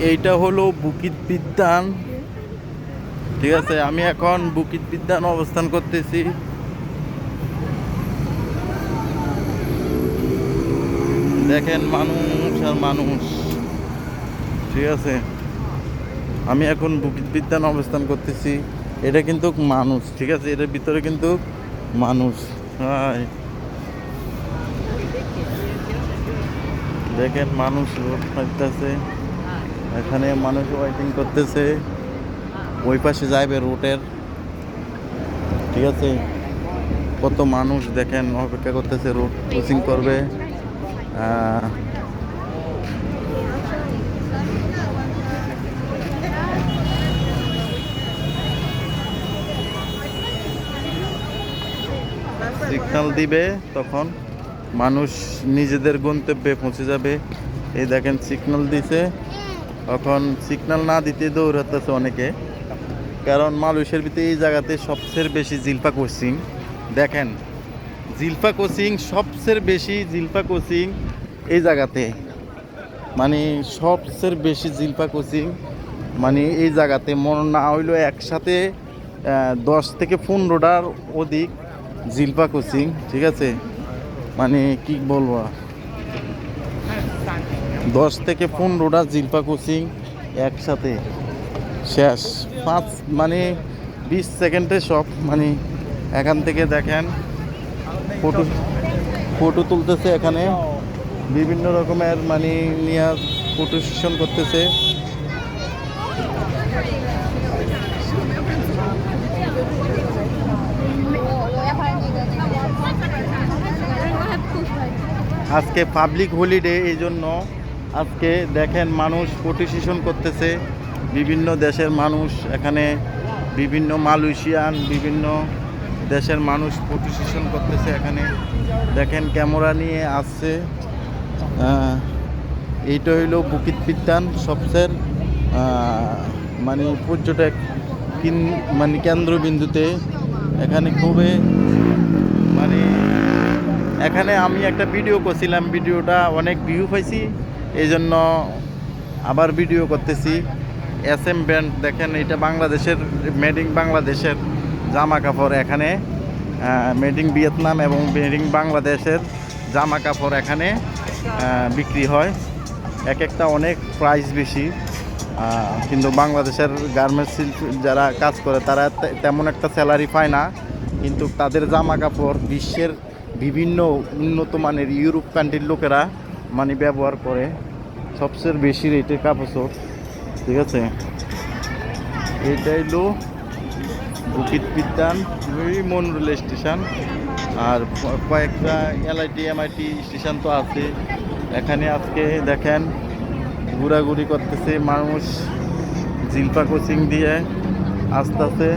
এইটা হলো বুকিত বিদ্যান। ঠিক আছে, আমি এখন বুকিত বিদ্যান অবস্থান করতেছি। দেখেন মানুষ আর মানুষ। ঠিক আছে, আমি এখন বুকিত বিদ্যান অবস্থান করতেছি। এটা কিন্তু মানুষ, ঠিক আছে, এটার ভিতরে কিন্তু মানুষ। হাই। দেখেন মানুষ রোড এখানে মানুষ ওয়েটিং করতেছে। ওই পাশে যাইবে রোডের ঠিক আছে? কত মানুষ দেখেন, অপেক্ষা করতেছে রোড ক্রসিং করবে। সিগনাল দিবে তখন। মানুষ নিজেদের গন্তব্যে পৌঁছে যাবে। এই দেখেন সিগনাল দিছে। তখন সিগন্যাল না দিতে দৌড়াতেছে অনেকে। কারণ মালয়েশিয়ার ভিতরে এই জায়গাতে সবচেয়ে বেশি জিলপা কোচিং দেখেন জিলপা কোচিং সবচেয়ে বেশি জিলপা কোচিং এই জায়গাতে। মানে সবচেয়ে বেশি জিলপা কোচিং মানে এই জায়গাতে। মন না হইল একসাথে দশ থেকে পনেরোটার অধিক জিলপা কোচিং ঠিক আছে? মানে কি বলব? দশ থেকে পনেরোটা জিলপা কোচিং একসাথে। শেষ। পাঁচ মানে বিশ সেকেন্ডে সব মানে এখান থেকে দেখেন, ফটো ফটো তুলতেছে এখানে। বিভিন্ন রকমের মানে নিয়ে ফটো সেশন করতেছে। আজকে পাবলিক হলিডে এই জন্য আজকে দেখেন মানুষ ফটো করতেছে। বিভিন্ন দেশের মানুষ এখানে, বিভিন্ন মালয়েশিয়ান, বিভিন্ন দেশের মানুষ ফটো করতেছে এখানে। দেখেন ক্যামেরা নিয়ে আসছে। এইটা হইল বুকিত বিদ্যান সবচেয়ে মানে পর্যটক কিন- মানে কেন্দ্রবিন্দুতে। এখানে খুবই মানে এখানে আমি একটা ভিডিও করছিলাম ভিডিওটা অনেক ভিউ পাইছি। এই জন্য আবার ভিডিও করতেছি। এস এম ব্যান্ড দেখেন, এটা বাংলাদেশের মেডিং বাংলাদেশের জামা কাপড় এখানে মেডিং ভিয়েতনাম এবং মেডিং বাংলাদেশের জামা কাপড় এখানে বিক্রি হয়। এক একটা অনেক প্রাইস বেশি। কিন্তু বাংলাদেশের গার্মেন্টস শিল্প যারা কাজ করে, তারা তেমন একটা স্যালারি পায় না। কিন্তু তাদের জামা কাপড় বিশ্বের বিভিন্ন উন্নত মানের ইউরোপ কান্ট্রির লোকেরা মানে ব্যবহার করে। সবচেয়ে বেশি রেটের কাপড় ঠিক আছে? এটা হলো বুকিত বিদ্যান মনরুল স্টেশন আর কয়েকটা এলআইটি এমআইটি স্টেশন তো আছে। এখানে আজকে দেখেন ঘোরাঘুরি করতেছে মানুষ, জিলপা কোচিং দিয়ে আস্তে আস্তে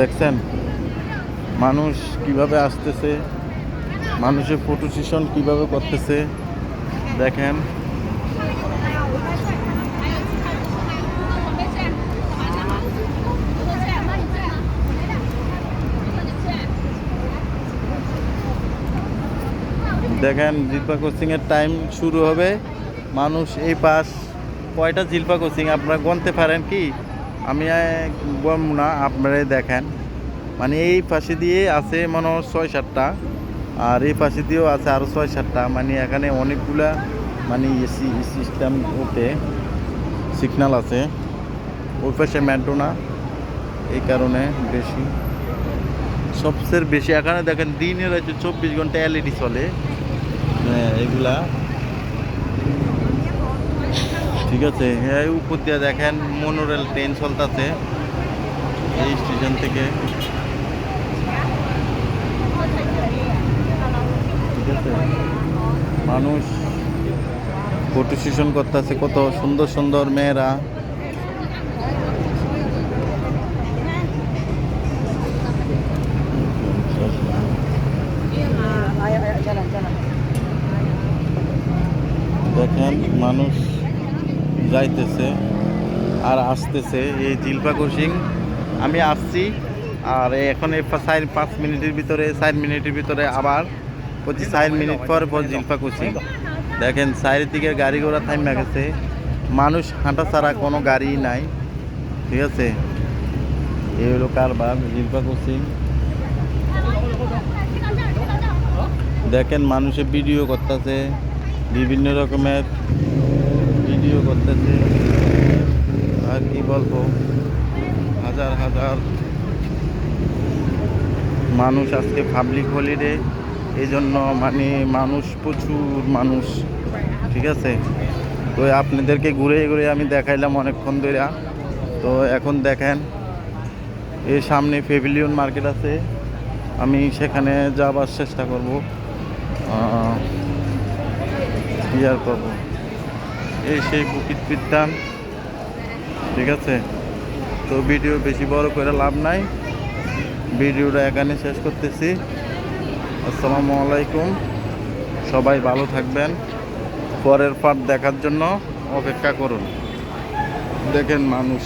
দেখছেন? মানুষ কীভাবে আসতেছে? মানুষের ফটো সেশন কীভাবে করতেছে, দেখেন। দেখেন জিলপা কোচিংয়ের টাইম শুরু হবে। মানুষ এই পাশ কয়টা জিলপা কোচিং আপনারা গনতে পারেন কি? আমি গম না, আপনারাই দেখেন। মানে এই পাশে দিয়ে আছে মনে হয় ছয় সাতটা। আর এই পাশে দিয়েও আছে আরও ছয় সাতটা। মানে এখানে অনেকগুলা মানে এসি সিস্টেম ওতে সিগনাল আছে। ওই পাশে মেট্রো না এই কারণে বেশি। সবচেয়ে বেশি এখানে দেখেন দিনের হচ্ছে চব্বিশ ঘণ্টা এলইডি চলে। হ্যাঁ, এগুলা। ঠিক আছে হ্যাঁ উপর দিয়ে দেখেন মনোরেল ট্রেন চলতেছে। এই স্টেশন থেকে ঠিক আছে মানুষ ফটো সেশন করতেছে, কত সুন্দর সুন্দর মেয়েরা। দেখেন, মানুষ যাইতেছে আর আসতেছে এই জিলপা কোচিং আমি আসছি আর এখন এই চার পাঁচ মিনিটের ভিতরে চার মিনিটের ভিতরে আবার প্রতি চার মিনিট পর পর জিলপা কোচিং। দেখেন, চারিদিকে গাড়ি ঘোড়া থাইমা গেছে। মানুষ হাঁটা ছাড়া কোনো গাড়ি নাই, ঠিক আছে? এই হলো কারবার জিলপা কোচিং। দেখেন, মানুষে ভিডিও করতেছে, বিভিন্ন রকমের ভিডিও করতেছে। আর কি বলব? হাজার হাজার মানুষ আজকে পাবলিক হলিডে এই জন্য মানে মানুষ প্রচুর মানুষ, ঠিক আছে? তো আপনাদেরকে ঘুরে ঘুরে আমি দেখাইলাম অনেকক্ষণ ধরে। তো এখন দেখেন, এর সামনে পেভিলিয়ন মার্কেট আছে। আমি সেখানে যাবার চেষ্টা করব। কি আর করব? এই সেই বুকিট বিদ্যান ঠিক আছে? তো ভিডিও বেশি বড় করে লাভ নাই। ভিডিওটা এখানে শেষ করতেছি। আসসালামু আলাইকুম। সবাই ভালো থাকবেন। পরের পার্ট দেখার জন্য অপেক্ষা করুন। দেখেন মানুষ।